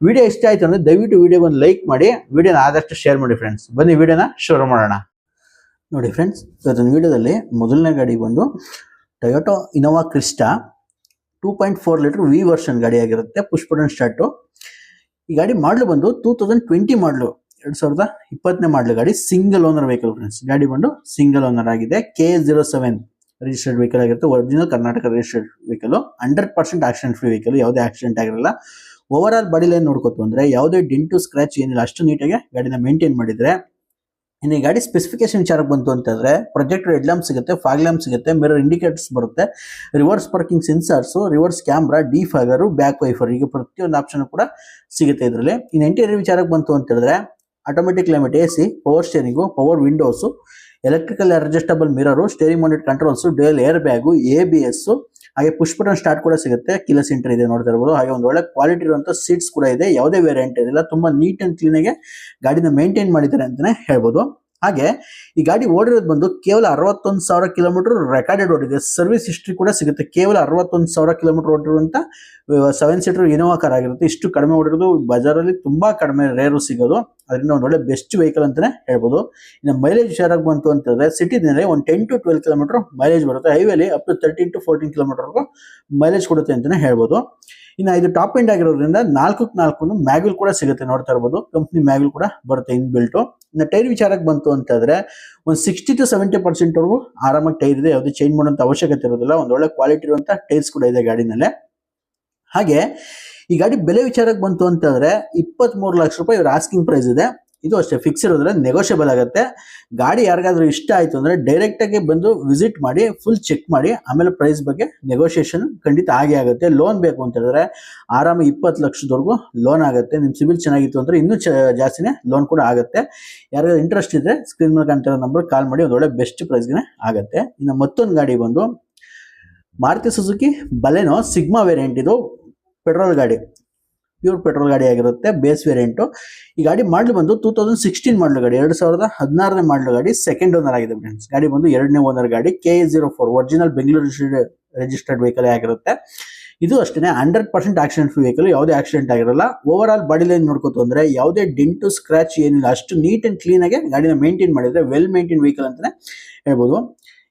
Video ಇಷ್ಟ ಆಯ್ತು ಅಂದ್ರೆ ದಯವಿಟ್ಟು ವಿಡಿಯೋ ಒಂದು ಲೈಕ್ ಮಾಡಿ, ವಿಡಿಯೋನ ಆದಷ್ಟು ಶೇರ್ ಮಾಡಿ ಫ್ರೆಂಡ್ಸ್ ಬನ್ನಿ, ವಿಡಿಯೋನ ಶುರು ಮಾಡೋಣ. ನೋಡಿ ಫ್ರೆಂಡ್ಸ್ ಇವತ್ತಿನ ವಿಡಿಯೋದಲ್ಲಿ ಮೊದಲನೇ ಗಾಡಿ ಬಂದು Toyota Innova Crysta two point four litre V version ಗಾಡಿ ಆಗಿರುತ್ತೆ ಪುಷ್ ಬಟನ್ ಸ್ಟಾರ್ಟು ಈ ಗಾಡಿ ಮಾಡಲು ಬಂದು ಟೂ ತೌಸಂಡ್ ಟ್ವೆಂಟಿ ಮಾಡಲು ಎರಡು ಸಾವಿರದ ಇಪ್ಪತ್ತನೇ ಮಾಡಲು ಗಾಡಿ ಸಿಂಗಲ್ ಓನರ್ ವೆಹಿಕಲ್ ಫ್ರೆಂಡ್ಸ್ ಗಾಡಿ ಬಂದು ಸಿಂಗಲ್ ಓನರ್ ಆಗಿದೆ K zero seven registered vehicle ಆಗಿರುತ್ತೆ original Karnataka registered vehicle hundred percent accident free vehicle ಯಾವುದೇ ಆಕ್ಸಿಡೆಂಟ್ ಆಗಿರಲ್ಲ. ಓವರ್ ಆಲ್ ಬಾಡಿ ಲೈನ್ ನೋಡ್ಕೋತು ಅಂದ್ರೆ ಯಾವುದೇ ಡಿಂಟು ಸ್ಕ್ರಾಚ್ ಏನಿಲ್ಲ, ಅಷ್ಟು ನೀಟಾಗಿ ಗಾಡಿನ ಮೇಂಟೈನ್ ಮಾಡಿದ್ರೆ. ಇನ್ನು ಈ ಗಾಡಿ ಸ್ಪೆಸಿಫಿಕೇಶನ್ ವಿಚಾರಕ್ಕೆ ಬಂತು ಅಂತಂದ್ರೆ ಹೆಡ್ ಲ್ಯಾಂಪ್ ಸಿಗುತ್ತೆ ಫಾಗ್ ಲ್ಯಾಂಪ್ ಸಿಗುತ್ತೆ ಮಿರರ್ ಇಂಡಿಕೇಟರ್ಸ್ ಬರುತ್ತೆ. Reverse parking sensors reverse camera defogger back wiper ಈಗ ಪ್ರತಿಯೊಂದು ಆಪ್ಷನ್ ಕೂಡ ಸಿಗುತ್ತೆ ಇದರಲ್ಲಿ. ಇನ್ನು ಇಂಟೀರಿಯರ್ ವಿಚಾರಕ್ಕೆ ಬಂತು ಅಂತ ಹೇಳಿದ್ರೆ automatic climate A C power steering power windows electrical adjustable mirror steering mounted controls dual air bag A B S ಹಾಗೆ ಪುಷ್ ಬಟನ್ ಸ್ಟಾರ್ಟ್ ಕೂಡ ಸಿಗುತ್ತೆ. ಕಿಲ ಸೆಂಟರ್ ಇದೆ ನೋಡ್ತಾ ಇರ್ಬೋದು. ಹಾಗೆ ಒಂದು ಒಳ್ಳೆ ಕ್ವಾಲಿಟಿ ಇರುವಂತ ಸೀಟ್ಸ್ ಕೂಡ ಇದೆ. ಯಾವುದೇ ವೇರಿಯಂಟ್ ಇರಲಿಲ್ಲ ತುಂಬಾ ನೀಟ್ ಅಂಡ್ ಕ್ಲೀನ್ ಗಾಡಿನ ಮೇಂಟೈನ್ ಮಾಡಿದ್ದಾರೆ ಅಂತಾನೆ ಹೇಳ್ಬೋದು. ಹಾಗೆ ಈ ಗಾಡಿ ಓಡಿರೋದು ಬಂದು ಕೇವಲ ಅರವತ್ತೊಂದು ಸಾವಿರ ಕಿಲೋಮೀಟರ್ ರೆಕಾರ್ಡೆಡ್ ಓಡಿದೆ. ಸರ್ವಿಸ್ ಹಿಸ್ಟ್ರಿ ಕೂಡ ಸಿಗುತ್ತೆ. ಕೇವಲ ಅರವತ್ತೊಂದು ಸಾವಿರ ಕಿಲೋಮೀಟರ್ ಓಡಿರುವಂತ ಸೆವೆನ್ ಸೀಟರ್ ಇನೋವಾ ಕಾರ್ ಆಗಿರುತ್ತೆ. ಇಷ್ಟು ಕಡಿಮೆ ಓಡಿರೋದು ಬಜಾರಲ್ಲಿ ತುಂಬಾ ಕಡಿಮೆ ರೇರು ಸಿಗೋದು. ಅದರಿಂದ ಒಂದು ಒಳ್ಳೆ ಬೆಸ್ಟ್ ವೆಹಿಕಲ್ ಅಂತಾನೆ ಹೇಳ್ಬೋದು. ಇನ್ನು ಮೈಲೇಜ್ ವಿಚಾರಕ್ಕೆ ಬಂತು ಅಂತಂದ್ರೆ ಸಿಟಿನಲ್ಲಿ ಒಂದು ten to twelve kilometre mileage ಬರುತ್ತೆ. ಹೈವೇಲಿ up to thirteen to fourteen ಕಿಲೋಮೀಟರ್ಗೂ mileage ಕೊಡುತ್ತೆ ಅಂತಾನೆ ಹೇಳ್ಬೋದು. ಇನ್ನು ಇದು ಟಾಪ್ ಎಂಡ್ ಆಗಿರೋದ್ರಿಂದ ನಾಲ್ಕಕ್ಕೆ ನಾಲ್ಕು ಮ್ಯಾಗ್ವಿಲ್ ಕೂಡ ಸಿಗುತ್ತೆ ನೋಡ್ತಾ ಇರ್ಬೋದು. ಕಂಪ್ನಿ ಮ್ಯಾಗ್ವಿಲ್ ಕೂಡ ಬರುತ್ತೆ ಇನ್ ಬಿಲ್ಟು ಇನ್ನು ಟೈರ್ ವಿಚಾರಕ್ಕೆ ಬಂತು ಅಂತಂದರೆ ಒಂದು ಸಿಕ್ಸ್ಟಿ ಟು ಸೆವೆಂಟಿ ಪರ್ಸೆಂಟ್ವರೆಗೂ ಆರಾಮಾಗಿ ಟೈರ್ ಇದೆ. ಯಾವುದೇ ಚೇಂಜ್ ಮಾಡೋಂಥ ಅವಶ್ಯಕತೆ ಇರೋದಿಲ್ಲ. ಒಂದು ಒಳ್ಳೆ ಕ್ವಾಲಿಟಿ ಇರುವಂಥ ಟೈರ್ಸ್ ಕೂಡ ಇದೆ ಗಾಡಿನಲ್ಲೇ. ಹಾಗೆ ಈ ಗಾಡಿ ಬೆಲೆ ವಿಚಾರಕ್ಕೆ ಬಂತು ಅಂತಂದ್ರೆ ಇಪ್ಪತ್ತ್ ಮೂರು ಲಕ್ಷ ರೂಪಾಯಿ ಇವ್ರ ಆಸ್ಕಿಂಗ್ ಪ್ರೈಸ್ ಇದೆ. ಇದು ಅಷ್ಟೇ ಫಿಕ್ಸ್ ಇರೋದ್ರೆ ನೆಗೋಷಿಯಬಲ್ ಆಗುತ್ತೆ. ಗಾಡಿ ಯಾರಿಗಾದ್ರೂ ಇಷ್ಟ ಆಯ್ತು ಅಂದ್ರೆ ಡೈರೆಕ್ಟ್ ಆಗಿ ಬಂದು ವಿಸಿಟ್ ಮಾಡಿ ಫುಲ್ ಚೆಕ್ ಮಾಡಿ, ಆಮೇಲೆ ಪ್ರೈಸ್ ಬಗ್ಗೆ ನೆಗೋಷಿಯೇಷನ್ ಖಂಡಿತ ಆಗೇ ಆಗುತ್ತೆ. ಲೋನ್ ಬೇಕು ಅಂತ ಹೇಳಿದ್ರೆ ಆರಾಮ ಇಪ್ಪತ್ತು ಲಕ್ಷದವರೆಗೂ ಲೋನ್ ಆಗುತ್ತೆ. ನಿಮ್ ಸಿಬಿಲ್ ಚೆನ್ನಾಗಿತ್ತು ಅಂದ್ರೆ ಇನ್ನೂ ಜಾಸ್ತಿನೇ ಲೋನ್ ಕೂಡ ಆಗುತ್ತೆ. ಯಾರಿಗಾದ್ರೂ ಇಂಟ್ರೆಸ್ಟ್ ಇದ್ರೆ ಸ್ಕ್ರೀನ್ ಮೇಲೆ ಕಾಣ್ತಿರೋ ನಂಬರ್ ಕಾಲ್ ಮಾಡಿ, ಒಂದು ಒಳ್ಳೆ ಬೆಸ್ಟ್ ಪ್ರೈಸ್ಗೆ ಆಗುತ್ತೆ. ಇನ್ನು ಮತ್ತೊಂದು ಗಾಡಿ ಬಂದು, Maruti Suzuki Baleno Sigma variant ಇದು. ಪೆಟ್ರೋಲ್ ಗಾಡಿ. ಪ್ಯೂರ್ ಪೆಟ್ರೋಲ್ ಗಾಡಿ ಆಗಿರುತ್ತೆ, ಬೇಸ್ ವೇರಿಯಂಟು. ಈ ಗಾಡಿ ಮಾಡಲು ಬಂದು ಟೂ ತೌಸಂಡ್ ಸಿಕ್ಸ್ಟೀನ್ ಮಾಡಲು ಗಾಡಿ, ಎರಡು ಸಾವಿರದ ಹದಿನಾರನೇ ಮಾಡಲು ಗಾಡಿ ಸೆಕೆಂಡ್ ಓನರ್ ಆಗಿದೆ ಫ್ರೆಂಡ್ಸ್ ಗಾಡಿ ಬಂದು ಎರಡನೇ ಓನರ್ ಗಾಡಿ K zero four original Bengaluru registered vehicle ಆಗಿರುತ್ತೆ. ಇದು ಅಷ್ಟೇ hundred percent accident free vehicle ಯಾವುದೇ ಆಕ್ಸಿಡೆಂಟ್ ಆಗಿರಲ್ಲ. ಓವರ್ ಆಲ್ ಬಾಡಿ ಲೈನ್ ನೋಡ್ಕೋತು ಅಂದರೆ ಯಾವುದೇ ಡಿಂಟು ಸ್ಕ್ರಾಚ್ ಏನಿಲ್ಲ. ಅಷ್ಟು ನೀಟ್ ಆ್ಯಂಡ್ ಕ್ಲೀನ್ ಆಗಿ ಗಾಡಿನ ಮೇಂಟೈನ್ ಮಾಡಿದರೆ ವೆಲ್ ಮೇಂಟೈನ್ ವೆಹಿಕಲ್ ಅಂತಲೇ ಹೇಳ್ಬೋದು.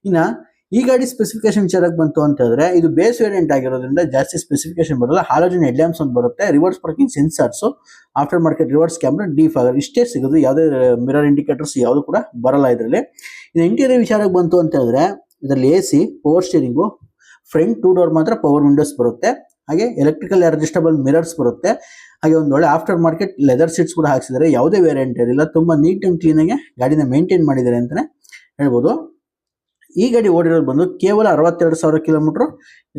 ಇನ್ನ ಈ ಗಾಡಿ ಸ್ಪೆಸಿಫಿಕೇಶನ್ ವಿಚಾರಕ್ಕೆ ಬಂತು ಅಂತ ಹೇಳಿದ್ರೆ, ಇದು ಬೇಸ್ ವೇರಿಯಂಟ್ ಆಗಿರೋದ್ರಿಂದ ಜಾಸ್ತಿ ಸ್ಪೆಸಿಫಿಕೇಶನ್ ಬರಲ್ಲ. ಹಾಲೋಜನ್ ಹೆಡ್ಲ್ಯಾಂಪ್ಸ್ ಒಂದು ಬರುತ್ತೆ. Reverse parking sensors after market reverse camera defogger ಇಷ್ಟೇ ಸಿಗೋದು. ಯಾವುದೇ ಮಿರರ್ ಇಂಡಿಕೇಟರ್ಸ್ ಯಾವುದು ಕೂಡ ಬರಲ್ಲ ಇದರಲ್ಲಿ. ಇದು ಇಂಟೀರಿಯರ್ ವಿಚಾರಕ್ಕೆ ಬಂತು ಅಂತ ಹೇಳಿದ್ರೆ, ಇದರಲ್ಲಿ A C power steering front two door ಮಾತ್ರ ಪವರ್ ವಿಂಡೋಸ್ ಬರುತ್ತೆ. ಹಾಗೆ ಎಲೆಕ್ಟ್ರಿಕಲ್ ಅಡ್ಜಸ್ಟಬಲ್ ಮಿರರ್ಸ್ ಬರುತ್ತೆ. ಹಾಗೆ ಒಂದು ಒಳ್ಳೆ ಆಫ್ಟರ್ ಮಾರ್ಕೆಟ್ ಲೆದರ್ ಸೀಟ್ಸ್ ಕೂಡ ಹಾಕ್ಸಿದ್ದಾರೆ. ಯಾವುದೇ ವೇರಿಯಂಟ್ ಇರಲಿಲ್ಲ. ತುಂಬಾ ನೀಟ್ ಆ್ಯಂಡ್ ಕ್ಲೀನ್ ಆಗಿ ಗಾಡಿನ ಮೇಂಟೈನ್ ಮಾಡಿದ್ದಾರೆ ಅಂತಲೇ ಹೇಳ್ಬೋದು. ಈ ಗಾಡಿ ಓಡಿರೋದು ಬಂದು ಕೇವಲ ಅರವತ್ತೆರಡು ಸಾವಿರ ಕಿಲೋಮೀಟರ್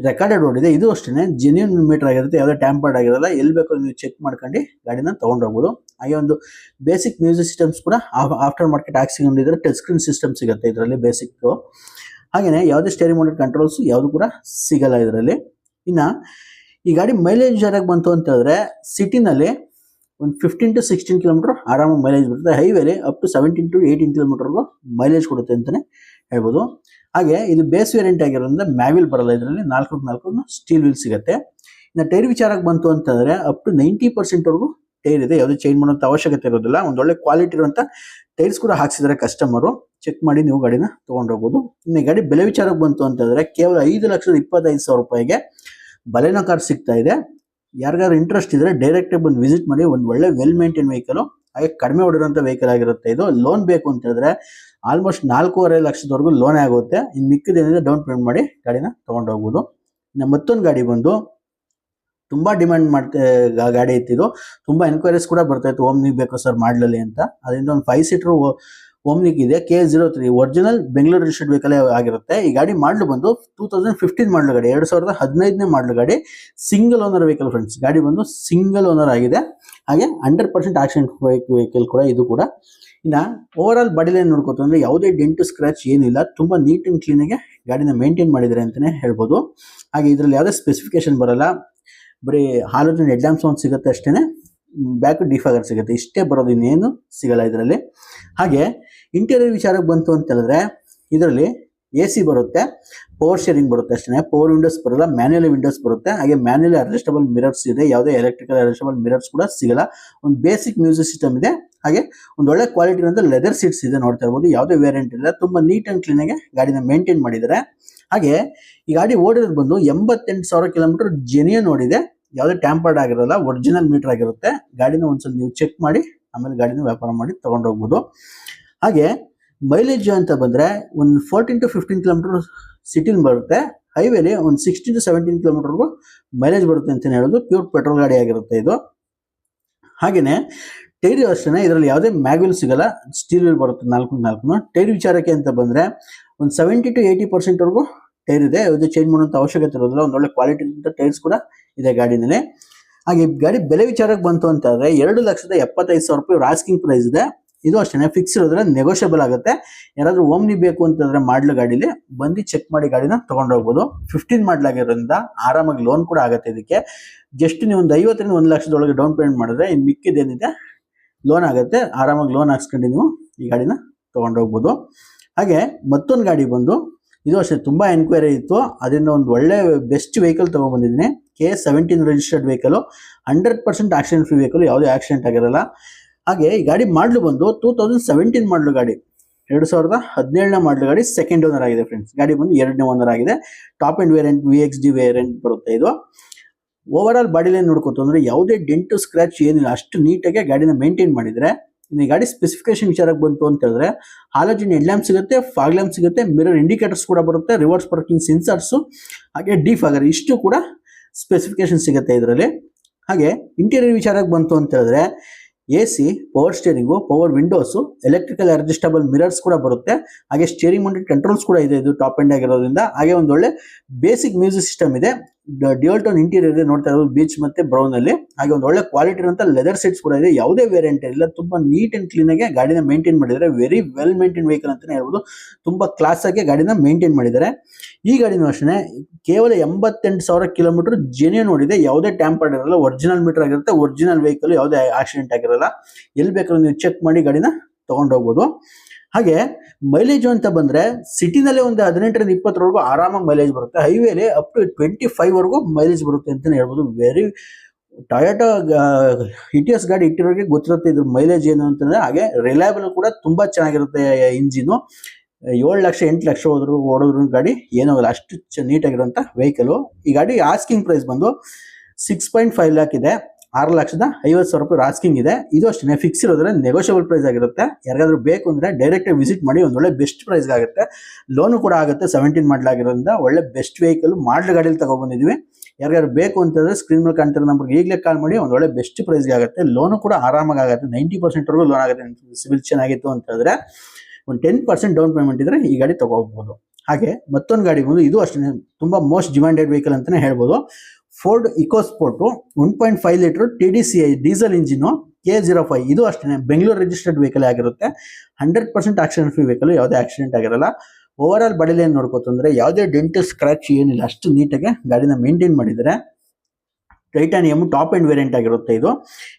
ರೆಕಾರ್ಡೆಡ್ ಓಡಿದೆ. ಇದು ಅಷ್ಟೇ ಜೆನ್ಯೂನ್ ಮೀಟರ್ ಆಗಿರುತ್ತೆ, ಯಾವುದೇ ಟ್ಯಾಂಪರ್ಡ್ ಆಗಿರಲ್ಲ. ಎಲ್ಲಿ ಬೇಕೋ ನೀವು ಚೆಕ್ ಮಾಡ್ಕೊಂಡು ಗಾಡಿನ ತೊಗೊಂಡೋಗ್ಬೋದು. ಹಾಗೆ ಒಂದು ಬೇಸಿಕ್ ಮ್ಯೂಸಿಕ್ ಸಿಸ್ಟಮ್ಸ್ ಕೂಡ ಆಫ್ಟರ್ ಮಾರ್ಕೆಟ್ ಹಾಕ್ಸಿಕೊಂಡಿದ್ರೆ ಟಚ್ ಸ್ಕ್ರೀನ್ ಸಿಸ್ಟಮ್ ಸಿಗುತ್ತೆ ಇದರಲ್ಲಿ ಬೇಸಿಕ್ ಹಾಗೆಯೇ ಯಾವುದೇ ಸ್ಟೇರಿಂಗ್ ಮೋಟರ್ ಕಂಟ್ರೋಲ್ಸ್ ಯಾವುದು ಕೂಡ ಸಿಗಲ್ಲ ಇದರಲ್ಲಿ. ಇನ್ನ ಈ ಗಾಡಿ ಮೈಲೇಜ್ ಯಾರಾಗಿ ಬಂತು ಅಂತ ಹೇಳಿದ್ರೆ ಸಿಟಿನಲ್ಲಿ ಒಂದು ಫಿಫ್ಟೀನ್ ಟು ಸಿಕ್ಸ್ಟೀನ್ ಕಿಲೋಮೀಟರ್ ಆರಾಮ ಮೈಲೇಜ್ ಬರುತ್ತೆ. ಹೈವೇಲಿ up to seventeen to eighteen ಕಿಲೋಮೀಟರ್ಗೂ mileage ಕೊಡುತ್ತೆ ಅಂತಾನೆ ಹೇಳ್ಬೋದು. ಹಾಗೆ ಇದು ಬೇಸ್ ವೇರಿಯಂಟ್ ಆಗಿರೋದ್ರಿಂದ ಮ್ಯಾವಿಲ್ ಬರಲ್ಲ. ಇದರಲ್ಲಿ ನಾಲ್ಕು ನಾಲ್ಕು ಸ್ಟೀಲ್ ವೀಲ್ ಸಿಗುತ್ತೆ. ಇನ್ನು ಟೈರ್ ವಿಚಾರಕ್ಕೆ ಬಂತು ಅಂತಂದರೆ ಅಪ್ ಟು ನೈಂಟಿ ಪರ್ಸೆಂಟ್ವರೆಗೂ ಟೈರ್ ಇದೆ. ಯಾವುದೇ ಚೇಂಜ್ ಮಾಡುವಂಥ ಅವಶ್ಯಕತೆ ಇರೋದಿಲ್ಲ. ಒಂದು ಒಳ್ಳೆ ಕ್ವಾಲಿಟಿ ಇರುವಂಥ ಟೈರ್ಸ್ ಕೂಡ ಹಾಕ್ಸಿದ್ದಾರೆ ಕಸ್ಟಮರು ಚೆಕ್ ಮಾಡಿ ನೀವು ಗಾಡಿನ ತೊಗೊಂಡೋಗ್ಬೋದು ಇನ್ನು ಗಾಡಿ ಬೆಲೆ ವಿಚಾರಕ್ಕೆ ಬಂತು ಅಂತಂದ್ರೆ ಕೇವಲ ಐದು ಲಕ್ಷದ ಇಪ್ಪತ್ತೈದು ಸಾವಿರ ರೂಪಾಯಿಗೆ ಬಲೆನೋ ಕಾರ್ ಸಿಗ್ತಾ ಇದೆ. ಯಾರಿಗಾದ್ರು ಇಂಟ್ರೆಸ್ಟ್ ಇದ್ರೆ ಡೈರೆಕ್ಟ್ ಬಂದು ವಿಸಿಟ್ ಮಾಡಿ. ಒಂದು ಒಳ್ಳೆ ವೆಲ್ ಮೇಂಟೈನ್ ವೆಹಿಕಲು ಹಾಗೆ ಕಡಿಮೆ ಹೊಡಿರೋಂಥ ವೆಹಿಕಲ್ ಆಗಿರುತ್ತೆ ಇದು. ಲೋನ್ ಬೇಕು ಅಂತ ಹೇಳಿದ್ರೆ ಆಲ್ಮೋಸ್ಟ್ ನಾಲ್ಕೂವರೆ ಲಕ್ಷದವರೆಗೂ ಲೋನ್ ಆಗುತ್ತೆ. ಇನ್ನು ಮಿಕ್ಕಿದೇನಿದೆ ಡೌನ್ ಪೇಮೆಂಟ್ ಮಾಡಿ ಗಾಡಿನ ತೊಗೊಂಡೋಗ್ಬೋದು ಇನ್ನು ಮತ್ತೊಂದು ಗಾಡಿ ಬಂದು ತುಂಬಾ ಡಿಮ್ಯಾಂಡ್ ಮಾಡ್ತಾ ಗಾಡಿ ಇತ್ತಿದ್ದು ತುಂಬಾ ಎನ್ಕ್ವೈರೀಸ್ ಕೂಡ ಬರ್ತಾ ಇತ್ತು ಓಮ್ನಿಗ್ ಬೇಕು ಸರ್ ಮಾಡಲಲ್ಲಿ? ಅಂತ. ಅದರಿಂದ ಒಂದು ಫೈವ್ ಸೀಟರ್ ಓಮ್ನಿಕ್ ಇದೆ K zero three original Bengaluru registered ವೆಹಿಕಲೇ ಆಗಿರುತ್ತೆ. ಈ ಗಾಡಿ ಮಾಡಲು ಬಂದು ಟೂ ತೌಸಂಡ್ ಫಿಫ್ಟೀನ್ ಮಾಡಲು ಗಾಡಿ. ಎರಡು ಸಾವಿರದ ಹದಿನೈದನೇ ಮಾಡಲು ಗಾಡಿ. ಸಿಂಗಲ್ ಓನರ್ ವೆಹಿಕಲ್ ಫ್ರೆಂಡ್ಸ್ ಗಾಡಿ ಬಂದು ಸಿಂಗಲ್ ಓನರ್ ಆಗಿದೆ. ಹಾಗೆ ಹಂಡ್ರೆಡ್ ಪರ್ಸೆಂಟ್ ಆಕ್ಸಿಡೆಂಟ್ ವೆಹಿಕಲ್ ಕೂಡ ಇದು ಕೂಡ. ಇನ್ನು ಓವರ್ ಆಲ್ ಬಾಡಿಲಿ ಲೈನ್ ಅಂದರೆ ಯಾವುದೇ ಡೆಂಟು ಸ್ಕ್ರಾಚ್ ಏನಿಲ್ಲ. ತುಂಬ ನೀಟ್ ಆ್ಯಂಡ್ ಕ್ಲೀನಾಗೆ ಗಾಡಿನ ಮೇಂಟೈನ್ ಮಾಡಿದ್ದಾರೆ ಅಂತಲೇ ಹೇಳ್ಬೋದು. ಹಾಗೆ ಇದರಲ್ಲಿ ಯಾವುದೇ ಸ್ಪೆಸಿಫಿಕೇಶನ್ ಬರಲ್ಲ. ಬರೀ ಹಾಲೋಜನ್ ಹೆಡ್ ಒಂದು ಸಿಗುತ್ತೆ ಅಷ್ಟೇ ಬ್ಯಾಕ್ ಡಿಫಾಗರ್ ಸಿಗುತ್ತೆ. ಇಷ್ಟೇ ಬರೋದು ಇನ್ನೇನು ಸಿಗಲ್ಲ ಇದರಲ್ಲಿ. ಹಾಗೆ ಇಂಟೀರಿಯರ್ ವಿಚಾರಕ್ಕೆ ಬಂತು ಅಂತ ಹೇಳಿದ್ರೆ, ಇದರಲ್ಲಿ ಎ ಸಿ ಬರುತ್ತೆ ಪವರ್ ಶೇರಿಂಗ್ ಬರುತ್ತೆ ಅಷ್ಟೇ ಪವರ್ ವಿಂಡೋಸ್ ಬರಲ್ಲ ಮ್ಯಾನ್ಯಲ್ ವಿಂಡೋಸ್ ಬರುತ್ತೆ. ಹಾಗೆ ಮ್ಯಾನ್ಯಲ್ ಅಡ್ಜಸ್ಟಬಲ್ ಮಿರರ್ಸ್ ಇದೆ, ಯಾವುದೇ ಎಲೆಕ್ಟ್ರಿಕಲ್ ಅಡ್ಜಸ್ಟಬಲ್ ಮಿರರ್ಸ್ ಕೂಡ ಸಿಗಲ್ಲ. ಒಂದು ಬೇಸಿಕ್ ಮ್ಯೂಸಿಕ್ ಸಿಸ್ಟಮ್ ಇದೆ. ಹಾಗೆ ಒಂದು ಒಳ್ಳೆ ಕ್ವಾಲಿಟಿ ಅಂದರೆ ಲೆದರ್ ಸೀಟ್ಸ್ ಇದೆ ನೋಡ್ತಾ ಇರ್ಬೋದು. ಯಾವುದೇ ವೇರಿಯಂಟ್ ಇಲ್ಲ ತುಂಬ ನೀಟ್ ಆ್ಯಂಡ್ ಕ್ಲೀನಾಗೆ ಗಾಡಿನ ಮೇಂಟೈನ್ ಮಾಡಿದ್ದಾರೆ. ಹಾಗೆ ಈ ಗಾಡಿ ಓಡಿರೋದು ಬಂದು ಎಂಬತ್ತೆಂಟು ಸಾವಿರ ಕಿಲೋಮೀಟರ್ ಜೆನ್ಯನ್ ಓಡಿದೆ. ಯಾವುದೇ ಟ್ಯಾಂಪರ್ಡ್ ಆಗಿರಲ್ಲ ಒರಿಜಿನಲ್ ಮೀಟರ್ ಆಗಿರುತ್ತೆ. ಗಾಡಿನ ಒಂದ್ಸಲ ನೀವು ಚೆಕ್ ಮಾಡಿ, ಆಮೇಲೆ ಗಾಡಿನ ವ್ಯಾಪಾರ ಮಾಡಿ ತೊಗೊಂಡೋಗ್ಬೋದು ಹಾಗೆ ಮೈಲೇಜ್ ಅಂತ ಬಂದ್ರೆ ಒಂದು ಫೋರ್ಟೀನ್ ಟು ಫಿಫ್ಟೀನ್ ಕಿಲೋಮೀಟರ್ ಸಿಟಿಲಿ ಬರುತ್ತೆ. ಹೈವೇಲಿ ಒಂದು ಸಿಕ್ಸ್ಟೀನ್ ಟು ಸೆವೆಂಟೀನ್ ಕಿಲೋಮೀಟರ್ಗೂ ಮೈಲೇಜ್ ಬರುತ್ತೆ ಅಂತಲೇ ಹೇಳೋದು. ಪ್ಯೂರ್ ಪೆಟ್ರೋಲ್ ಗಾಡಿ ಆಗಿರುತ್ತೆ ಇದು. ಹಾಗೆಯೇ ಟೈರ್ ಅಷ್ಟೇ ಇದರಲ್ಲಿ ಯಾವುದೇ ಮ್ಯಾಗ್ವಿಲ್ ಸಿಗಲ್ಲ. ಸ್ಟೀಲ್ ವೀಲ್ ಬರುತ್ತೆ ನಾಲ್ಕು ನಾಲ್ಕು. ಟೈರ್ ವಿಚಾರಕ್ಕೆ ಅಂತ ಬಂದ್ರೆ ಒಂದು ಸೆವೆಂಟಿ ಟು ಏಯ್ಟಿ ಪರ್ಸೆಂಟ್ ವರೆಗೂ ಟೈರ್ ಇದೆ. ಯಾವುದೇ ಚೇಂಜ್ ಮಾಡುವಂಥ ಅವಶ್ಯಕತೆ ಇರೋದಿಲ್ಲ. ಒಂದು ಒಳ್ಳೆ ಕ್ವಾಲಿಟಿ ಟೈರ್ಸ್ ಕೂಡ ಇದೆ ಗಾಡಿನಲ್ಲಿ. ಹಾಗೆ ಗಾಡಿ ಬೆಲೆ ವಿಚಾರಕ್ಕೆ ಬಂತು ಅಂತಂದರೆ ಎರಡು ಲಕ್ಷದ ಎಪ್ಪತ್ತೈದು ಸಾವಿರ ರೂಪಾಯಿ ರಾಸ್ಕಿಂಗ್ ಪ್ರೈಸ್ ಇದೆ. ಇದು ಅಷ್ಟೇ ಫಿಕ್ಸ್ ಇರೋದ್ರೆ ನೆಗೋಷಿಯಬಲ್ ಆಗುತ್ತೆ. ಯಾರಾದರೂ ಓಮ್ನಿ ಬೇಕು ಅಂತಂದ್ರೆ ಮಾಡ್ಲು ಗಾಡಿಲಿ, ಬಂದು ಚೆಕ್ ಮಾಡಿ ಗಾಡಿನ ತಗೊಂಡು ಹೋಗ್ಬೋದು ಫಿಫ್ಟೀನ್ ಮಾಡ್ಲಾಗಿರೋದ್ರಿಂದ ಆರಾಮಾಗಿ ಲೋನ್ ಕೂಡ ಆಗುತ್ತೆ ಇದಕ್ಕೆ. ಜಸ್ಟ್ ನೀವು ಒಂದು ಐವತ್ತರಿಂದ ಒಂದು ಲಕ್ಷದೊಳಗೆ ಡೌನ್ ಪೇಮೆಂಟ್ ಮಾಡಿದ್ರೆ ಇನ್ನು ಮಿಕ್ಕಿದೇನಿದೆ ಲೋನ್ ಆಗುತ್ತೆ. ಆರಾಮಾಗಿ ಲೋನ್ ಹಾಕ್ಸ್ಕೊಂಡು ನೀವು ಈ ಗಾಡಿನ ತಗೊಂಡು ಹೋಗ್ಬೋದು ಹಾಗೆ ಮತ್ತೊಂದು ಗಾಡಿ ಬಂದು, ಇದು ಅಷ್ಟೇ, ತುಂಬ ಎನ್ಕ್ವೈರಿ ಇತ್ತು. ಅದರಿಂದ ಒಂದು ಒಳ್ಳೆ best vehicle ತೊಗೊಂಡ್ಬಂದಿದ್ದೀನಿ K seventeen registered vehicle hundred percent accident free vehicle ಯಾವುದೇ ಆಕ್ಸಿಡೆಂಟ್ ಆಗಿರಲ್ಲ. ಹಾಗೆ ಈ ಗಾಡಿ ಮಾಡಲು ಬಂದು ಟೂ ತೌಸಂಡ್ ಸೆವೆಂಟೀನ್ ಮಾಡಲು ಗಾಡಿ. ಎರಡು ಸಾವಿರದ ಹದಿನೇಳನೇ ಮಾಡಲು ಗಾಡಿ ಸೆಕೆಂಡ್ ಓನರ್ ಆಗಿದೆ ಫ್ರೆಂಡ್ಸ್ ಗಾಡಿ ಬಂದು ಎರಡನೇ ಓನರ್ ಆಗಿದೆ. Top end variant V X D variant ಬರುತ್ತೆ ಇದು. ಓವರ್ ಆಲ್ ಬಾಡಿ ಲೈನ್ ನೋಡ್ಕೋತು ಅಂದ್ರೆ ಯಾವುದೇ ಡೆಂಟು ಸ್ಕ್ರಾಚ್ ಏನಿಲ್ಲ. ಅಷ್ಟು ನೀಟಾಗಿ ಗಾಡಿನ ಮೇಂಟೈನ್ ಮಾಡಿದರೆ, ಇನ್ನು ಈ ಗಾಡಿ ಸ್ಪೆಸಿಫಿಕೇಶನ್ ವಿಚಾರಕ್ಕೆ ಬಂತು ಅಂತ ಹೇಳಿದ್ರೆ ಹಾಲೋಜಿನ್ ಹೆಡ್ ಲ್ಯಾಂಪ್ ಸಿಗುತ್ತೆ ಫಾಗ್ ಲ್ಯಾಂಪ್ ಸಿಗುತ್ತೆ ಮಿರರ್ ಇಂಡಿಕೇಟರ್ಸ್ ಕೂಡ ಬರುತ್ತೆ ರಿವರ್ಸ್ ಪಾರ್ಕಿಂಗ್ ಸೆನ್ಸರ್ಸು ಹಾಗೆ ಡಿಫಾಗರ್ ಇಷ್ಟು ಕೂಡ ಸ್ಪೆಸಿಫಿಕೇಶನ್ ಸಿಗುತ್ತೆ ಇದರಲ್ಲಿ. ಹಾಗೆ ಇಂಟೀರಿಯರ್ ವಿಚಾರಕ್ಕೆ ಬಂತು ಅಂತ ಹೇಳಿದ್ರೆ A C power steering power windows electrical adjustable mirrors ಕೂಡ ಬರುತ್ತೆ. ಹಾಗೆ ಸ್ಟೇರಿಂಗ್ ಮೌಂಟೆಡ್ ಕಂಟ್ರೋಲ್ಸ್ ಕೂಡ ಇದೆ. ಇದು ಟಾಪ್ ಎಂಡ್ ಆಗಿರೋದ್ರಿಂದ. ಹಾಗೆ ಒಂದೊಳ್ಳೆ ಬೇಸಿಕ್ ಮ್ಯೂಸಿಕ್ ಸಿಸ್ಟಮ್ ಇದೆ. ಡ್ಯೂಯಲ್ ಟೋನ್ ಇಂಟೀರಿಯರ್ ನೋಡ್ತಾ ಇರೋದು, ಬೀಚ್ ಮತ್ತೆ ಬ್ರೌನ್ ಅಲ್ಲಿ. ಹಾಗೆ ಒಂದು ಒಳ್ಳೆ ಕ್ವಾಲಿಟಿ ಇರುವಂತ ಲೆದರ್ ಸೀಟ್ಸ್ ಕೂಡ ಇದೆ. ಯಾವುದೇ ವೇರಿಯಂಟ್ ಇಲ್ಲ. ತುಂಬಾ ನೀಟ್ ಅಂಡ್ ಕ್ಲೀನ್ ಆಗಿ ಗಾಡಿನ ಮೇಂಟೈನ್ ಮಾಡಿದ್ದಾರೆ. ವೆರಿ ವೆಲ್ ಮೇಂಟೈನ್ ವೆಹಿಕಲ್ ಅಂತಾನೆ ಹೇಳ್ಬೋದು. ತುಂಬಾ ಕ್ಲಾಸ್ ಆಗಿ ಗಾಡಿನ ಮೇಂಟೈನ್ ಮಾಡಿದ್ದಾರೆ. ಈ ಗಾಡಿನೂ ಅಷ್ಟೇ ಕೇವಲ ಎಂಬತ್ತೆಂಟು ಸಾವಿರ ಕಿಲೋಮೀಟರ್ ಜೆನ್ಯೂನ್ ಓಡಿದೆ. ಯಾವುದೇ ಟ್ಯಾಂಪರ್ಡ್ ಇರಲ್ಲ ಒರಿಜಿನಲ್ ಮೀಟರ್ ಆಗಿರುತ್ತೆ. ಒರಿಜಿನಲ್ ವೆಹಿಕಲ್ ಯಾವುದೇ ಆಕ್ಸಿಡೆಂಟ್ ಆಗಿರಲ್ಲ. ಎಲ್ಲಿ ಬೇಕಾದ್ರೂ ನೀವು ಚೆಕ್ ಮಾಡಿ ಗಾಡಿನ ತಗೊಂಡು ಹೋಗ್ಬೋದು. ಹಾಗೆ ಮೈಲೇಜ್ ಅಂತ ಬಂದ್ರೆ ಸಿಟಿನಲ್ಲಿ ಒಂದು ಹದಿನೆಂಟರಿಂದ ಇಪ್ಪತ್ತರವರೆಗೂ ಆರಾಮಾಗಿ ಮೈಲೇಜ್ ಬರುತ್ತೆ. ಹೈವೇಲಿ ಅಪ್ ಟು ಟ್ವೆಂಟಿ ಫೈವ್ ವರೆಗೂ ಮೈಲೇಜ್ ಬರುತ್ತೆ ಅಂತಲೇ ಹೇಳ್ಬೋದು. ವೆರಿ ಟೊಯೋಟಾ ಇಟಿಎಸ್ ಗಾಡಿ ಇಟ್ಟಿರೋರಿಗೆ ಗೊತ್ತಿರುತ್ತೆ ಇದ್ರ ಮೈಲೇಜ್ ಏನು ಅಂತಂದ್ರೆ. ಹಾಗೆ ರಿಲಯಬಲ್ ಕೂಡ ತುಂಬಾ ಚೆನ್ನಾಗಿರುತ್ತೆ ಇಂಜಿನು ಏಳು ಲಕ್ಷ, ಎಂಟು ಲಕ್ಷ ಹೋದ್ರು, ಓಡಿದ್ರು ಗಾಡಿ ಏನಾಗಲ್ಲ ಅಷ್ಟು ಚ ನೀಟಾಗಿರುವಂತ ವೆಹಿಕಲ್ ಈ ಗಾಡಿ ಆಸ್ಕಿಂಗ್ ಪ್ರೈಸ್ ಬಂದು ಸಿಕ್ಸ್ ಪಾಯಿಂಟ್ ಫೈವ್ ಲ್ಯಾಕ್ ಇದೆ. ಆರು ಲಕ್ಷದ ಐವತ್ತು ಸಾವಿರ ರೂಪಾಯಿ ರಾಸ್ಕಿಂಗ್ ಇದೆ. ಇದು ಅಷ್ಟೇ ಫಿಕ್ಸ್ ಇರೋದ್ರೆ ನೆಗೋಷಿಯಬಲ್ ಪ್ರೈಸ್ ಆಗಿರುತ್ತೆ. ಯಾರಿಗಾದ್ರೂ ಬೇಕು ಅಂದ್ರೆ ಡೈರೆಕ್ಟ್ ವಿಸಿಟ್ ಮಾಡಿ ಒಂದೊಳ್ಳೆ ಬೆಸ್ಟ್ ಪ್ರೈಸ್ ಆಗುತ್ತೆ. ಲೋನು ಕೂಡ ಆಗುತ್ತೆ ಸೆವೆಂಟೀನ್ ಮಾಡಲಾಗಿರೋದ್ರಿಂದ ಒಳ್ಳೆ ಬೆಸ್ಟ್ ವೆಹಿಕಲ್ ಮಾಡಲ್ ಗಾಡಿಯಲ್ಲಿ ತಗೊಬಂದಿದ್ವಿ ಯಾರಿಗಾದ್ರು ಬೇಕು ಅಂತಂದ್ರೆ ಸ್ಕ್ರೀನ್ ಮೇಲೆ ಕಾಣ್ತಿರೋ ನಂಬರ್ಗೆ ಈಗಲೇ ಕಾಲ್ ಮಾಡಿ ಒಂದೊಳ್ಳೆ ಬೆಸ್ಟ್ ಪ್ರೈಸ್ಗೆ ಆಗುತ್ತೆ. ಲೋನು ಕೂಡ ಆರಾಮಾಗಿ ಆಗುತ್ತೆ ನೈಂಟಿ ಪರ್ಸೆಂಟ್ವರೆಗೂ ಲೋನ್ ಆಗುತ್ತೆ. ಸಿವಿಲ್ ಚೆನ್ನಾಗಿತ್ತು ಅಂತ ಹೇಳಿದ್ರೆ ಒಂದು ಟೆನ್ ಪರ್ಸೆಂಟ್ ಡೌನ್ ಪೇಮೆಂಟ್ ಇದ್ರೆ ಈ ಗಾಡಿ ತಗೋಬಹುದು. ಹಾಗೆ ಮತ್ತೊಂದು ಗಾಡಿ ಬಂದು, ಇದು ಅಷ್ಟೇ ತುಂಬಾ ಮೋಸ್ಟ್ ಡಿಮ್ಯಾಂಡೆಡ್ ವೆಹಿಕಲ್ ಅಂತಾನೆ ಹೇಳ್ಬೋದು. Ford EcoSport one point five litre T D C I diesel engine K zero five ಇದು ಅಷ್ಟೇ ಬೆಂಗಳೂರು ರಿಜಿಸ್ಟರ್ಡ್ ವೆಹಿಕಲ್ ಆಗಿರುತ್ತೆ. Hundred percent accident free vehicle ಯಾವುದೇ ಆಕ್ಸಿಡೆಂಟ್ ಆಗಿರಲ್ಲ. ಓವರ್ ಆಲ್ ಬಾಡಿಲಿ ಏನು ನೋಡ್ಕೋತಂದ್ರೆ ಯಾವುದೇ ಡೆಂಟ್ ಸ್ಕ್ರಾಚ್ ಏನಿಲ್ಲ. ಅಷ್ಟು ನೀಟಾಗಿ ಗಾಡಿನ ಮೇಂಟೈನ್ ಮಾಡಿದ್ದಾರೆ ಟೈಟಾನಿಯಮ್ ಟಾಪ್ ಆ್ಯಂಡ್ ವೇರಿಯಂಟ್ ಆಗಿರುತ್ತೆ ಇದು.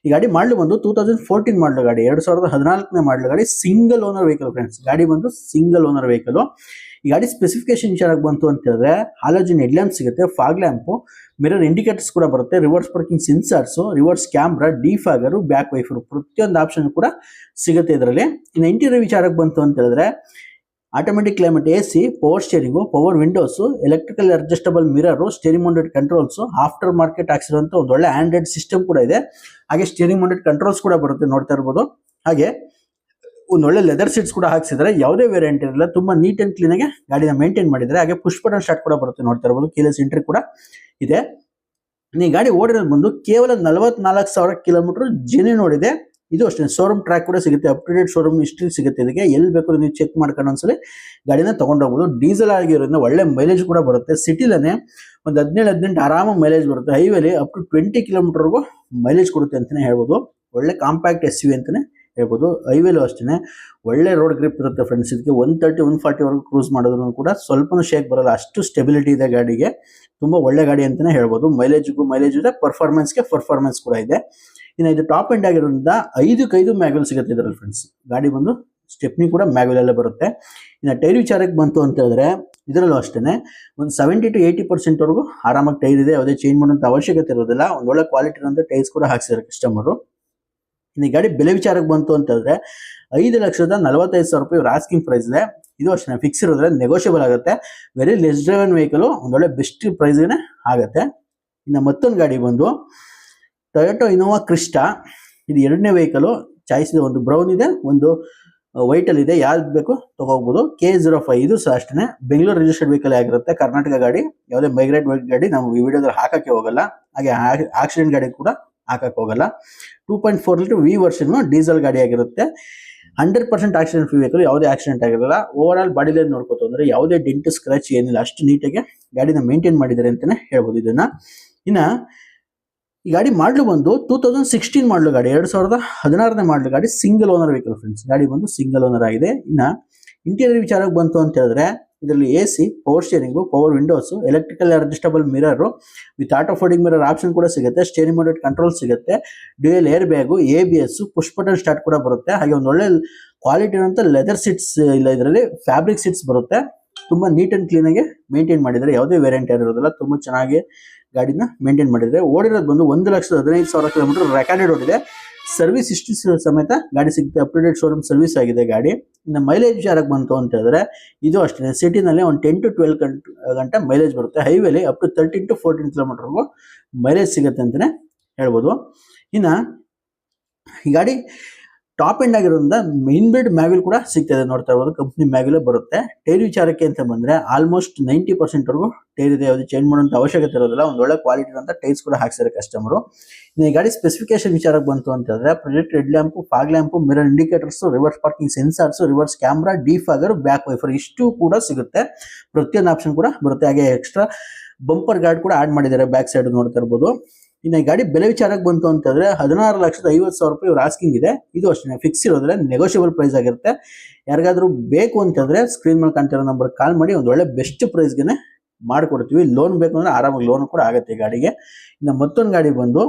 ಈ ಗಾಡಿ ಮಾಡಲು ಬಂದು ಟೂ ತೌಸಂಡ್ ಫೋರ್ಟೀನ್ ಮಾಡಲು ಗಾಡಿ, ಎರಡು ಸಾವಿರದ ಹದಿನಾಲ್ಕನೇ ಮಾಡಲು ಗಾಡಿ ಸಿಂಗಲ್ ಓನರ್ ವೆಹಿಕಲ್ ಫ್ರೆಂಡ್ಸ್ ಗಾಡಿ ಬಂದು ಸಿಂಗಲ್ ಓನರ್ ವೆಹಿಕಲ್ ಈ ಗಾಡಿ ಸ್ಪೆಸಿಫಿಕೇಶನ್ ವಿಚಾರಕ್ಕೆ ಬಂತು ಅಂತ ಹೇಳಿದ್ರೆ ಹಾಲೋಜಿನ್ ಹೆಡ್ ಲ್ಯಾಂಪ್ ಸಿಗುತ್ತೆ ಫಾಗ್ ಲ್ಯಾಂಪು ಮಿರರ್ ಇಂಡಿಕೇಟರ್ಸ್ ಕೂಡ ಬರುತ್ತೆ reverse parking sensors reverse camera defogger back wiper ಪ್ರತಿಯೊಂದು ಆಪ್ಷನ್ ಕೂಡ ಸಿಗುತ್ತೆ ಇದರಲ್ಲಿ. ಇನ್ನು ಇಂಟೀರಿಯರ್ ವಿಚಾರಕ್ಕೆ ಬಂತು ಅಂತ ಹೇಳಿದ್ರೆ automatic climate A C power steering power windows electrical adjustable mirror steering mounted controls after market ಹಾಕ್ಸಿರುವಂತ ಒಂದು ಒಳ್ಳೆ ಆ್ಯಂಡ್ರಾಯ್ಡ್ ಸಿಸ್ಟಮ್ ಕೂಡ ಇದೆ. ಹಾಗೆ ಸ್ಟೇರಿಂಗ್ ಮೌಂಟೆಡ್ ಕಂಟ್ರೋಲ್ಸ್ ಕೂಡ ಬರುತ್ತೆ ನೋಡ್ತಾ ಇರ್ಬೋದು. ಹಾಗೆ ಒಂದು ಒಳ್ಳೆ ಲೆದರ್ ಸೀಟ್ಸ್ ಕೂಡ ಹಾಕ್ಸಿದ್ರೆ ಯಾವುದೇ ವೇರಿಯಂಟ್ ಇರಲ್ಲ, ತುಂಬಾ ನೀಟ್ ಆ್ಯಂಡ್ ಕ್ಲೀನಾಗೆ ಗಾಡಿನ ಮೇಂಟೈನ್ ಮಾಡಿದರೆ ಹಾಗೆ ಪುಷ್ ಬಟನ್ ಸ್ಟಾರ್ಟ್ ಕೂಡ ಬರುತ್ತೆ ನೋಡ್ತಾ ಇರ್ಬೋದು ಕೀಲೆಸ್ ಎಂಟ್ರಿ ಕೂಡ ಇದೆ. ಈ ಗಾಡಿ ಓಡಿರೋದು ಬಂದು ಕೇವಲ ನಲವತ್ನಾಲ್ಕು ಸಾವಿರ ಕಿಲೋಮೀಟರ್ ಜಿನಿ ನೋಡಿದೆ ಇದು ಅಷ್ಟೇ. ಶೋರೂಮ್ ಟ್ರ್ಯಾಕ್ ಕೂಡ ಸಿಗುತ್ತೆ. Up to date showroom history ಸಿಗುತ್ತೆ ಇದಕ್ಕೆ. ಎಲ್ಲಿ ಬೇಕಾದ್ರೂ ನೀವು ಚೆಕ್ ಮಾಡ್ಕೊಂಡು ಒಂದ್ಸಲಿ ಗಾಡಿನ ತಗೊಂಡೋಗ್ಬೋದು ಡೀಸೆಲ್ ಆಗಿರೋದ್ರಿಂದ ಒಳ್ಳೆ ಮೈಲೇಜ್ ಕೂಡ ಬರುತ್ತೆ. ಸಿಟಿಲೇ ಒಂದು ಹದಿನೇಳು, ಹದಿನೆಂಟು ಆರಾಮ ಮೈಲೇಜ್ ಬರುತ್ತೆ. ಹೈವೇಲಿ ಅಪ್ ಟು ಟ್ವೆಂಟಿ ಕಿಲೋಮೀಟರ್ಗೂ ಮೈಲೇಜ್ ಕೊಡುತ್ತೆ ಅಂತಾನೆ ಹೇಳ್ಬೋದು. ಒಳ್ಳೆ ಕಾಂಪ್ಯಾಕ್ಟ್ ಎಸ್ ಯು ಅಂತಾನೆ ಹೇಳ್ಬೋದು. ಹೈವೇಲು ಅಷ್ಟೇ ಒಳ್ಳೆ ರೋಡ್ ಗ್ರಿಪ್ ಇರುತ್ತೆ ಫ್ರೆಂಡ್ಸ್ ಇದಕ್ಕೆ ಒನ್ ತರ್ಟಿ ಒನ್ ಫಾರ್ಟಿವರೆಗೂ ಕ್ರೂಸ್ ಮಾಡೋದ್ರೂ ಕೂಡ ಸ್ವಲ್ಪನೂ ಶೇಕ್ ಬರಲ್ಲ. ಅಷ್ಟು ಸ್ಟೆಬಿಲಿಟಿ ಇದೆ ಗಾಡಿಗೆ. ತುಂಬಾ ಒಳ್ಳೆ ಗಾಡಿ ಅಂತಾನೆ ಹೇಳ್ಬೋದು. ಮೈಲೇಜ್ಗೂ ಮೈಲೇಜ್ ಇದೆ. ಪರ್ಫಾರ್ಮೆನ್ಸ್ಗೆ ಪರ್ಫಾರ್ಮೆನ್ಸ್ ಕೂಡ ಇದೆ. ಇನ್ನು ಇದು ಟಾಪ್ ಎಂಡ್ ಆಗಿರೋದ್ರಿಂದ ಐದಕ್ಕೆ ಐದು ಮ್ಯಾಗ್ವೆಲ್ ಸಿಗುತ್ತೆ ಇದರಲ್ಲಿ ಫ್ರೆಂಡ್ಸ್ ಗಾಡಿ ಬಂದು ಸ್ಟೆಪ್ನಿ ಕೂಡ ಮ್ಯಾಗ್ವೆಲ್ ಅಲ್ಲೇ ಬರುತ್ತೆ. ಇನ್ನು ಟೈರ್ ವಿಚಾರಕ್ಕೆ ಬಂತು ಅಂತ ಹೇಳಿದ್ರೆ ಇದರಲ್ಲೂ ಅಷ್ಟೇ ಒಂದು ಸೆವೆಂಟಿ ಟು ಏಯ್ಟಿ ಪರ್ಸೆಂಟ್ ವರೆಗೂ ಆರಾಮಾಗಿ ಟೈರ್ ಇದೆ, ಯಾವುದೇ ಚೇಂಜ್ ಮಾಡೋಂಥ ಅವಶ್ಯಕತೆ ಇರೋದಿಲ್ಲ, ಒಂದು ಒಳ್ಳೆ ಕ್ವಾಲಿಟಿ ಇರೋಂಥ ಟೈರ್ಸ್ ಕೂಡ ಹಾಕ್ಸಿದ್ದಾರೆ ಕಸ್ಟಮರು ಇನ್ನು ಗಾಡಿ ಬೆಲೆ ವಿಚಾರಕ್ಕೆ ಬಂತು ಅಂತ ಹೇಳಿದ್ರೆ ಐದು ಲಕ್ಷದ ನಲವತ್ತೈದು ಸಾವಿರ ರೂಪಾಯಿ ಆಸ್ಕಿಂಗ್ ಪ್ರೈಸ್ ಇದೆ. ಇದು ಅಷ್ಟೇ ಫಿಕ್ಸ್ ಇರೋದ್ರೆ ನೆಗೋಷಿಯಬಲ್ ಆಗುತ್ತೆ. ವೆರಿ ಲೆಸ್ ಡ್ರೈವನ್ ವೆಹಿಕಲು ಒಂದೊಳ್ಳೆ ಬೆಸ್ಟ್ ಪ್ರೈಸ್ಗೆ ಆಗುತ್ತೆ. ಇನ್ನು ಮತ್ತೊಂದು ಗಾಡಿ ಬಂದು ಟೊಯೋಟೋ ಇನೋವಾ ಕ್ರಿಸ್ಟಾ ಇದು ಎರಡನೇ ವೆಹಿಕಲ್ ಇದೆ ಒಂದು ಬ್ರೌನ್ ಇದೆ, ಒಂದು ವೈಟ್ ಅಲ್ಲಿ ಇದೆ. ಯಾವ್ದು ಬೇಕು ತಗೋಬಹುದು ಕೆ ಜೀರೋ ಫೈವ್ ಇದು ಸಹ ಅಷ್ಟೇ ಬೆಂಗಳೂರು ರಿಜಿಸ್ಟರ್ಡ್ ವೆಹಿಕಲ್ ಆಗಿರುತ್ತೆ. ಕರ್ನಾಟಕ ಗಾಡಿ, ಯಾವುದೇ ಮೈಗ್ರೇಟ್ ಗಾಡಿ ನಾವು ಈ ವಿಡಿಯೋದಲ್ಲಿ ಹಾಕಕ್ಕೆ ಹೋಗಲ್ಲ. ಹಾಗೆ ಆಕ್ಸಿಡೆಂಟ್ ಗಾಡಿ ಕೂಡ ಹಾಕಕ್ಕೆ ಹೋಗಲ್ಲ. Two point four litre V version diesel ಗಾಡಿ ಆಗಿರುತ್ತೆ. Hundred percent accident free vehicle ಯಾವುದೇ ಆಕ್ಸಿಡೆಂಟ್ ಆಗಿರಲ್ಲ. ಓವರ್ ಆಲ್ ಬಾಡಿ ಲೈನ್ ನೋಡ್ಕೋತು ಅಂದ್ರೆ ಯಾವುದೇ ಡೆಂಟ್ ಸ್ಕ್ರಾಚ್ ಏನಿಲ್ಲ. ಅಷ್ಟು ನೀಟಾಗಿ ಗಾಡಿನ ಮೇಂಟೈನ್ ಮಾಡಿದ್ದಾರೆ ಅಂತಾನೆ ಹೇಳ್ಬೋದು ಇದನ್ನ. ಇನ್ನ ಈ ಗಾಡಿ ಮಾಡಲು ಬಂದು ಟೂ ತೌಸಂಡ್ ಸಿಕ್ಸ್ಟೀನ್ ಮಾಡಲು ಗಾಡಿ, ಎರಡು ಸಾವಿರದ ಹದಿನಾರನೇ ಮಾಡಲು ಗಾಡಿ ಸಿಂಗಲ್ ಓನರ್ ವೆಹಿಕಲ್ ಫ್ರೆಂಡ್ಸ್ ಗಾಡಿ ಬಂದು ಸಿಂಗಲ್ ಓನರ್ ಆಗಿದೆ. ಇನ್ನ ಇಂಟೀರಿಯರ್ ವಿಚಾರಕ್ಕೆ ಬಂತು ಅಂತ ಹೇಳಿದ್ರೆ, ಇದರಲ್ಲಿ A C power steering power windows electrical adjustable mirror with auto folding mirror option ಕೂಡ ಸಿಗುತ್ತೆ. ಸ್ಟೇರಿಂಗ್ ಮೋಡೆಡ್ ಕಂಟ್ರೋಲ್ ಸಿಗುತ್ತೆ. Dual air bag A B S push button start ಕೂಡ ಬರುತ್ತೆ. ಹಾಗೆ ಒಂದು ಒಳ್ಳೆ ಕ್ವಾಲಿಟಿ ಅಂತ ಲೆದರ್ ಸೀಟ್ಸ್ ಇಲ್ಲ ಇದರಲ್ಲಿ ಫ್ಯಾಬ್ರಿಕ್ ಸೀಟ್ಸ್ ಬರುತ್ತೆ. ತುಂಬಾ ನೀಟ್ ಆ್ಯಂಡ್ ಕ್ಲೀನ್ ಆಗಿ ಮೇಂಟೈನ್ ಮಾಡಿದ್ದಾರೆ ಯಾವುದೇ ವೇರಿಯಂಟ್ ಇರೋದಿಲ್ಲ ತುಂಬಾ ಚೆನ್ನಾಗಿ ಗಾಡಿನ ಮೇಂಟೈನ್ ಮಾಡಿದ್ರೆ. ಓಡಿರೋದು ಬಂದು ಒಂದು ಲಕ್ಷದ ಹದಿನೈದು ಸಾವಿರ ಕಿಲೋಮೀಟರ್ ರೆಕಾರ್ಡೆಡ್ ಓಡಿದೆ ಸರ್ವಿಸ್ ಹಿಸ್ಟ್ರಿ ಸಮೇತ ಗಾಡಿ ಸಿಗುತ್ತೆ. ಅಪ್ಡೇಟೆಡ್ ಶೋರೂಮ್ ಸರ್ವಿಸ್ ಆಗಿದೆ ಗಾಡಿ. ಇನ್ನು ಮೈಲೇಜ್ ವಿಚಾರಕ್ಕೆ ಬಂತು ಅಂತ ಹೇಳಿದ್ರೆ, ಇದು ಅಷ್ಟೇ. ಸಿಟಿನಲ್ಲಿ ಒಂದು ಟೆನ್ ಟು ಟ್ವೆಲ್ ಗಂಟೆ ಮೈಲೇಜ್ ಬರುತ್ತೆ. ಹೈವೇಲಿ up to thirteen to fourteen ಕಿಲೋಮೀಟರ್ಗೂ mileage ಸಿಗುತ್ತೆ ಅಂತಲೇ ಹೇಳ್ಬೋದು. ಇನ್ನು ಈ ಗಾಡಿ ಟಾಪ್ ಎಂಡ್ ಆಗಿರೋದ್ರಿಂದ ಮೇನ್ ಬಿಲ್ಡ್ ಮ್ಯಾವಿಲ್ ಕೂಡ ಸಿಗ್ತದೆ ನೋಡ್ತಾ ಇರ್ಬೋದು. ಕಂಪ್ನಿ ಮ್ಯಾಗಲೇ ಬರುತ್ತೆ. ಟೈರ್ ವಿಚಾರಕ್ಕೆ ಅಂತ ಬಂದ್ರೆ ಆಲ್ಮೋಸ್ಟ್ ನೈಂಟಿ ಪರ್ಸೆಂಟ್ ವರೆಗೂ ಟೈರ್ ಇದೆ. ಯಾವುದು ಚೇಂಜ್ ಮಾಡುವಂತ ಅವಶ್ಯಕತೆ ಇರೋದಿಲ್ಲ. ಒಂದು ಒಳ್ಳೆ ಕ್ವಾಲಿಟಿ ಅಂತ ಟೈರ್ಸ್ ಕೂಡ ಹಾಕ್ಸಿದ್ದಾರೆ ಕಸ್ಟಮರು ಈ ಗಾಡಿ ಸ್ಪೆಸಿಫಿಕೇಶನ್ ವಿಚಾರಕ್ಕೆ ಬಂತು ಅಂತಂದ್ರೆ projector head lamp fog lamp mirror indicators reverse parking sensors reverse camera defogger back wiper ಇಷ್ಟು ಕೂಡ ಸಿಗುತ್ತೆ. ಪ್ರತಿಯೊಂದು ಆಪ್ಷನ್ ಕೂಡ ಬರುತ್ತೆ. ಹಾಗೆ ಎಕ್ಸ್ಟ್ರಾ ಬಂಪರ್ ಗಾರ್ಡ್ ಕೂಡ ಆಡ್ ಮಾಡಿದ್ದಾರೆ ಬ್ಯಾಕ್ ಸೈಡ್ ನೋಡ್ತಾ ಇರ್ಬೋದು. ಇನ್ನು ಈ ಗಾಡಿ ಬೆಲೆ ವಿಚಾರಕ್ಕೆ ಬಂತು ಅಂತಂದ್ರೆ ಹದಿನಾರು ಲಕ್ಷದ ಐವತ್ತು ಸಾವಿರ ರೂಪಾಯಿ ಆಸ್ಕಿಂಗ್ ಇದೆ. ಇದು ಅಷ್ಟೇ ಫಿಕ್ಸ್ ಇರೋದ್ರೆ ನೆಗೋಷಿಯಬಲ್ ಪ್ರೈಸ್ ಆಗಿರುತ್ತೆ. ಯಾರಿಗಾದ್ರೂ ಬೇಕು ಅಂತಂದ್ರೆ ಸ್ಕ್ರೀನ್ ಮೇಲೆ ಕಾಣ್ತಿರೋ ನಂಬರ್ ಕಾಲ್ ಮಾಡಿ ಒಂದು ಒಳ್ಳೆ ಬೆಸ್ಟ್ ಪ್ರೈಸ್ಗೆ ಮಾಡಿಕೊಡ್ತೀವಿ. ಲೋನ್ ಬೇಕು ಅಂದ್ರೆ ಆರಾಮಾಗಿ ಲೋನ್ ಕೂಡ ಆಗುತ್ತೆ ಗಾಡಿಗೆ. ಇನ್ನು ಮತ್ತೊಂದು ಗಾಡಿ ಬಂದು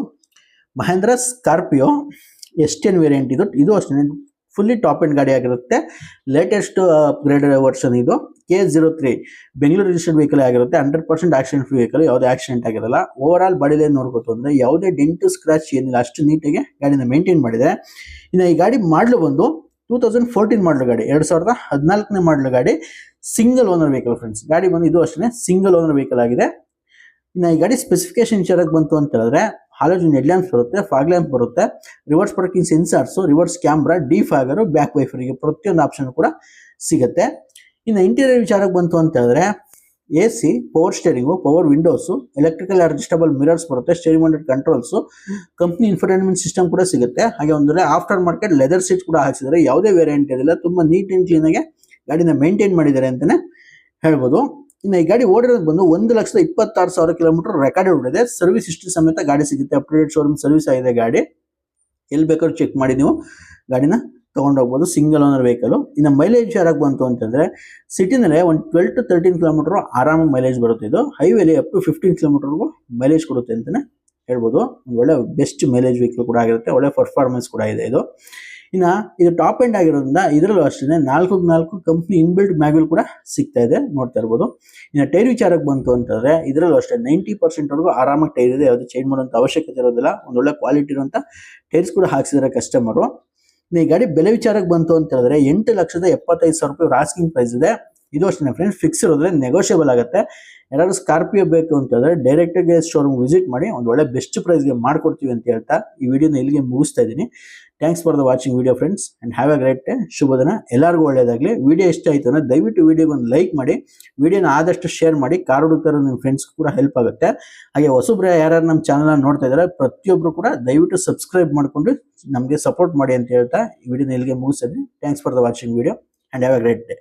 Mahindra Scorpio S ten variant ಇದು. ಇದು ಅಷ್ಟೇ ಫುಲ್ಲಿ ಟಾಪ್ ಎಂಡ್ ಗಾಡಿ ಆಗಿರುತ್ತೆ. ಲೇಟೆಸ್ಟ್ ಅಪ್ಗ್ರೇಡ್ ವರ್ಷನ್ ಇದು. K zero three Bengaluru registered vehicle ಆಗಿರುತ್ತೆ. Hundred percent accident free vehicle ಯಾವುದೇ ಆಕ್ಸಿಡೆಂಟ್ ಆಗಿರಲ್ಲ. ಓವರ್ ಆಲ್ ಬಾಡಿಲಿ ನೋಡ್ಬೋದು ಅಂದ್ರೆ ಯಾವುದೇ ಡೆಂಟು ಸ್ಕ್ರಾಚ್ ಏನಿಲ್ಲ. ಅಷ್ಟು ನೀಟಾಗಿ ಗಾಡಿನ ಮೇಂಟೈನ್ ಮಾಡಿದೆ. ಇನ್ನು ಈ ಗಾಡಿ ಮಾಡಲು ಬಂದು ಟೂ ತೌಸಂಡ್ ಫೋರ್ಟೀನ್ ಮಾಡಲು ಗಾಡಿ. ಎರಡು ಸಾವಿರದ ಹದಿನಾಲ್ಕನೇ ಮಾಡಲು ಗಾಡಿ. ಸಿಂಗಲ್ ಓನರ್ ವೆಹಿಕಲ್ ಫ್ರೆಂಡ್ಸ್ ಗಾಡಿ ಬಂದು ಇದು ಅಷ್ಟೇ ಸಿಂಗಲ್ ಓನರ್ ವೆಹಿಕಲ್ ಆಗಿದೆ. ಇನ್ನು ಈ ಗಾಡಿ ಸ್ಪೆಸಿಫಿಕೇಶನ್ ವಿಚಾರಕ್ಕೆ ಬಂತು ಅಂತ ಹೇಳಿದ್ರೆ ಹಾಲೋಜಿನ್ ಹೆಡ್ ಲ್ಯಾಂಪ್ಸ್ ಬರುತ್ತೆ ಫಾಗ್ ಲ್ಯಾಂಪ್ ಬರುತ್ತೆ reverse parking sensors reverse camera defogger back ವೈಫರಿಗೆ ಪ್ರತಿಯೊಂದು ಆಪ್ಷನ್ ಕೂಡ ಸಿಗುತ್ತೆ. ಇನ್ನು ಇಂಟೀರಿಯರ್ ವಿಚಾರಕ್ಕೆ ಬಂತು ಅಂತ ಹೇಳಿದ್ರೆ A C power steering power windows electrical adjustable mirrors ಬರುತ್ತೆ steering mounted controls company infotainment system ಕೂಡ ಸಿಗುತ್ತೆ. ಹಾಗೆ ಒಂದು ಆಫ್ಟರ್ ಮಾರ್ಕೆಟ್ ಲೆದರ್ ಸೀಟ್ ಕೂಡ ಹಾಕ್ಸಿದ್ದಾರೆ ಯಾವುದೇ ವೇರಿಯಂಟ್ ಇರಲಿಲ್ಲ, ತುಂಬಾ ನೀಟ್ ಆ್ಯಂಡ್ ಕ್ಲೀನ್ ಆಗಿ ಗಾಡಿನ ಮೇಂಟೈನ್ ಮಾಡಿದ್ದಾರೆ ಅಂತಲೇ ಹೇಳ್ಬೋದು. ಇನ್ನು ಈ ಗಾಡಿ ಓಡಿರೋದು ಬಂದು ಒಂದು ಲಕ್ಷದ ಇಪ್ಪತ್ತಾರು ಸಾವಿರ ಕಿಲೋಮೀಟರ್ ರೆಕಾರ್ಡ್ ಓಡಿದೆ. ಸರ್ವಿಸ್ ಹಿಸ್ಟ್ರಿ ಸಮೇತ ಗಾಡಿ ಸಿಗುತ್ತೆ. ಅಪ್ಡೇಟ್ ಶೋರೂಮ್ ಸರ್ವಿಸ್ ಆಗಿದೆ ಗಾಡಿ. ಎಲ್ಲಿ ಬೇಕಾದ್ರೂ ಚೆಕ್ ಮಾಡಿ ನೀವು. ಗಾಡಿನ ತಗೊಂಡೋಗ್ಬೋದು ಸಿಂಗಲ್ ಓನರ್ ವೆಹಿಕಲ್ ಇನ್ನು ಮೈಲೇಜ್ ಯಾರಾಗಿ ಬಂತು ಅಂತಂದ್ರೆ ಸಿಟಿನಲ್ಲೇ ಒಂದು ಟ್ವೆಲ್ ಟು ತರ್ಟೀನ್ ಕಿಲೋಮೀಟರ್ ಆರಾಮ ಮೈಲೇಜ್ ಬರುತ್ತೆ ಇದು. ಹೈವೇಲಿ ಅಪ್ ಟು ಫಿಫ್ಟೀನ್ ಕಿಲೋಮೀಟರ್ಗೂ ಮೈಲೇಜ್ ಕೊಡುತ್ತೆ ಅಂತಾನೆ ಹೇಳ್ಬೋದು. ಒಳ್ಳೆ ಬೆಸ್ಟ್ ಮೈಲೇಜ್ ವೆಹಿಕಲ್ ಕೂಡ ಆಗಿರುತ್ತೆ. ಒಳ್ಳೆ ಪರ್ಫಾರ್ಮೆನ್ಸ್ ಕೂಡ ಇದೆ ಇದು. ಇನ್ನ ಇದು ಟಾಪ್ ಎಂಡ್ ಆಗಿರೋದ್ರಿಂದ ಇದರಲ್ಲೂ ಅಷ್ಟೇ ನಾಲ್ಕು ನಾಲ್ಕು ಕಂಪ್ನಿ ಇನ್ಬಿಲ್ಡ್ ಮ್ಯಾಗ್ವಿಲ್ ಕೂಡ ಸಿಗ್ತಾ ಇದೆ, ನೋಡ್ತಾ ಇರ್ಬೋದು. ಇನ್ನು ಟೈರ್ ವಿಚಾರಕ್ಕೆ ಬಂತು ಅಂತಂದ್ರೆ ಇದರಲ್ಲೂ ಅಷ್ಟೇ ನೈಂಟಿ ಪರ್ಸೆಂಟ್ ವರೆಗೂ ಆರಾಮಾಗಿ ಟೈರ್ ಇದೆ, ಯಾವುದು ಚೇಂಜ್ ಮಾಡುವಂತ ಅವಶ್ಯಕತೆ ಇರೋದಿಲ್ಲ. ಒಂದೊಳ್ಳೆ ಕ್ವಾಲಿಟಿ ಇರುವಂಥ ಟೈರ್ಸ್ ಕೂಡ ಹಾಕ್ಸಿದ್ದಾರೆ ಕಸ್ಟಮರು ಈ ಗಾಡಿ ಬೆಲೆ ವಿಚಾರಕ್ಕೆ ಬಂತು ಅಂತ ಹೇಳಿದ್ರೆ ಎಂಟು ಲಕ್ಷದ ಎಪ್ಪತ್ತೈದು ಸಾವಿರ ರೂಪಾಯಿ ರಾಸ್ಕಿಂಗ್ ಪ್ರೈಸ್ ಇದೆ. ಇದು ಅಷ್ಟೇ ಫ್ರೆಂಡ್ಸ್ ಫಿಕ್ಸ್ ಇರೋದ್ರೆ ನೆಗೋಷಿಯಬಲ್ ಆಗುತ್ತೆ. ಯಾರು ಸ್ಕಾರ್ಪಿಯೋ ಬೇಕು ಅಂತ ಹೇಳಿದ್ರೆ ಡೈರೆಕ್ಟ್ ಆಗಿ ಶೋರೂಮ್ ವಿಸಿಟ್ ಮಾಡಿ ಒಂದು ಒಳ್ಳೆ ಬೆಸ್ಟ್ ಪ್ರೈಸ್ಗೆ ಮಾಡಿಕೊಡ್ತೀವಿ ಅಂತ ಹೇಳ್ತಾ ಈ ವಿಡಿಯೋನ ಇಲ್ಲಿಗೆ ಮುಗಿಸ್ತಾ ಇದ್ದೀನಿ. Thanks for the watching video friends and have a great day ಶುಭ ದಿನ ಎಲ್ಲರಿಗೂ ಒಳ್ಳೆಯದಾಗಲಿ ವಿಡಿಯೋ ಇಷ್ಟ ಆಯಿತು ಅಂದ್ರೆ ದಯವಿಟ್ಟು ವಿಡಿಯೋಗೆ ಒಂದು ಲೈಕ್ ಮಾಡಿ. ವಿಡಿಯೋನ ಆದಷ್ಟು ಶೇರ್ ಮಾಡಿ. ಕಾರ್ ಹುಡುಕ್ತಾರೋ ನಿಮ್ಮ ಫ್ರೆಂಡ್ಸ್ ಕೂಡ ಹೆಲ್ಪ್ ಆಗುತ್ತೆ. ಹಾಗೆ ಹೊಸಬ್ರು ಯಾರು ನಮ್ಮ ಚಾನಲ್ನ ನೋಡ್ತಾ ಇದ್ದಾರೆ ಪ್ರತಿಯೊಬ್ಬರು ಕೂಡ ದಯವಿಟ್ಟು ಸಬ್ಸ್ಕ್ರೈಬ್ ಮಾಡಿಕೊಂಡು ನಮಗೆ ಸಪೋರ್ಟ್ ಮಾಡಿ ಅಂತ ಹೇಳ್ತಾ ಈ ವಿಡಿಯೋನ ಇಲ್ಲಿಗೆ ಮುಗಿಸಿದ್ವಿ thanks for the watching video and have a great day